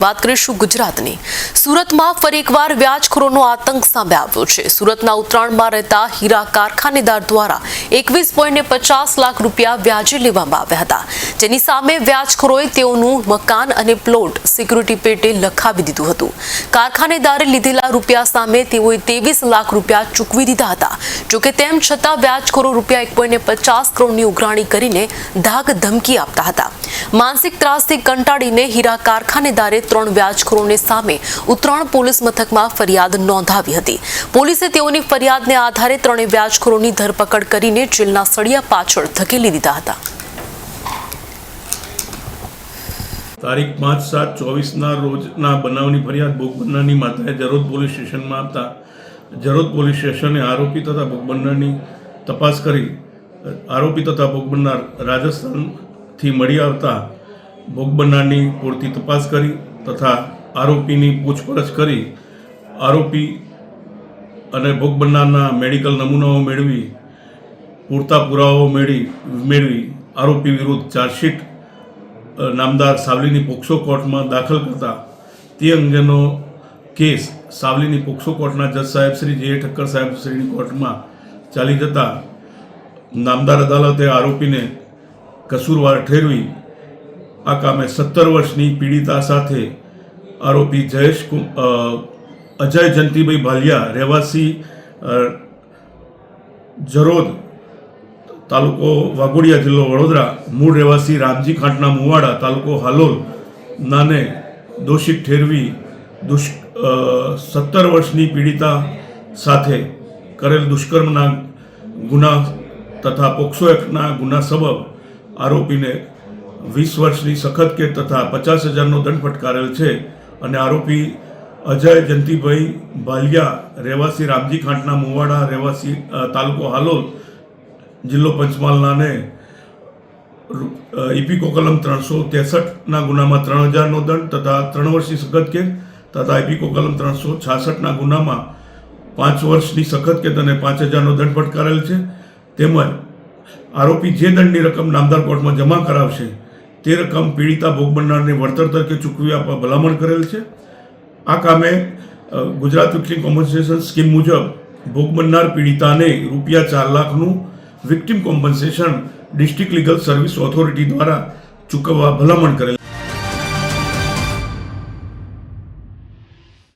વાત કરીશું ગુજરાતની. સુરતમાં ફરી એકવાર વ્યાજખોરોનો આતંક સામે આવ્યો છે. સુરતના ઉત્તરાયણમાં રહેતા હીરા કારખાનેદાર દ્વારા એકવીસ પચાસ લાખ રૂપિયા વ્યાજે લેવામાં આવ્યા હતા. જેની સામે વ્યાજખોરોએ તેઓનું મકાન અને પ્લોટ સિક્યુરિટી પેટે લખાવી દીધું હતું. કારખાનેદારે લીધેલા રૂપિયા સામે તેઓએ ત્રેવીસ લાખ રૂપિયા ચૂકવી દીધા હતા. જોકે તેમ છતાં વ્યાજખોરો રૂપિયા એક પોઈન્ટ પચાસ કરોડની ઉઘરાણી કરીને ધાક ધમકી આપતા હતા. માનસિક ત્રાસથી કંટાળીને હીરા કારખાનેદારે ત્રણ વ્યાજખોરોને સામે ઉત્તરાયણ પોલીસ મથકમાં ફરિયાદ નોંધાવી હતી. પોલીસે તેઓની ફરિયાદને આધારે ત્રણેય વ્યાજખોરોની ધરપકડ કરીને જેલના સળિયા પાછળ ધકેલી દીધા હતા. તારીખ પાંચ સાત ચોવીસના રોજના બનાવની ફરિયાદ ભોગબંધારની માતાએ જરોદ પોલીસ સ્ટેશનમાં આપતા જરોદ પોલીસ સ્ટેશને આરોપી તથા ભોગબંધારની તપાસ કરી, આરોપી તથા ભોગ બનનાર રાજસ્થાનથી મળી આવતા ભોગ બનનારની પૂરતી તપાસ કરી તથા આરોપીની પૂછપરછ કરી આરોપી અને ભોગ બનનારના મેડિકલ નમૂનાઓ મેળવી, પૂરતા પુરાવાઓ મેળવી મેળવી, આરોપી વિરુદ્ધ ચાર્જશીટ નામદાર સાવલીની પોક્સો કોર્ટમાં દાખલ કરતા તે અંગેનો કેસ સાવલીની પોક્સો કોર્ટના જજ સાહેબ શ્રી જે. ઠક્કર સાહેબ શ્રીની કોર્ટમાં ચાલી જતા નામદાર અદાલતે આરોપીને કસૂરવાર ઠેરવી આ કામે સત્તર વર્ષની પીડિતા સાથે આરોપી જયેશ અજય જંતીભાઈ ભાલિયા રહેવાસી જરોદ તાલુકો વાઘોડિયા જિલ્લો વડોદરા, મૂળ રહેવાસી રામજી ખાંટના મુવાડા તાલુકો હાલોલ નાને દોષિત ઠેરવી દુષ સત્તર વર્ષની પીડિતા સાથે કરેલ દુષ્કર્મના ગુના તથા પોક્સો એક્ટના ગુના સબબ આરોપીને વીસ વર્ષની સખત કેદ તથા પચાસ હજારનો દંડ ફટકારેલ છે અને આરોપી અજય જંતીભાઈ ભાલિયા રહેવાસી રામજી ખાંટના મુવાડા રહેવાસી તાલુકો હાલોલ, જિલ્લો પંચમહાલનાને ઇપીકો કલમ ત્રણસો ત્રેસઠના ગુનામાં ત્રણ હજારનો દંડ તથા ત્રણ વર્ષની સખત કેદ તથા ઇપીકો કલમ ત્રણસો છાસઠના ગુનામાં પાંચ વર્ષની સખત કેદ અને પાંચ હજારનો દંડ ફટકારેલ છે. તેમજ આરોપી જે દંડની રકમ નામદાર કોર્ટમાં જમા કરાવશે, તે રકમ પીડિતા ભોગ બનનારને વળતર તરીકે ચૂકવી આપવા ભલામણ કરેલ છે. આ કામે ગુજરાત વિક્ટિમ કોમ્પન્સેશન સ્કીમ મુજબ ભોગ બનનાર પીડિતાને રૂપિયા ચાર લાખનું victim compensation district legal service authority દ્વારા ચૂકવવા ભલામણ કરેલ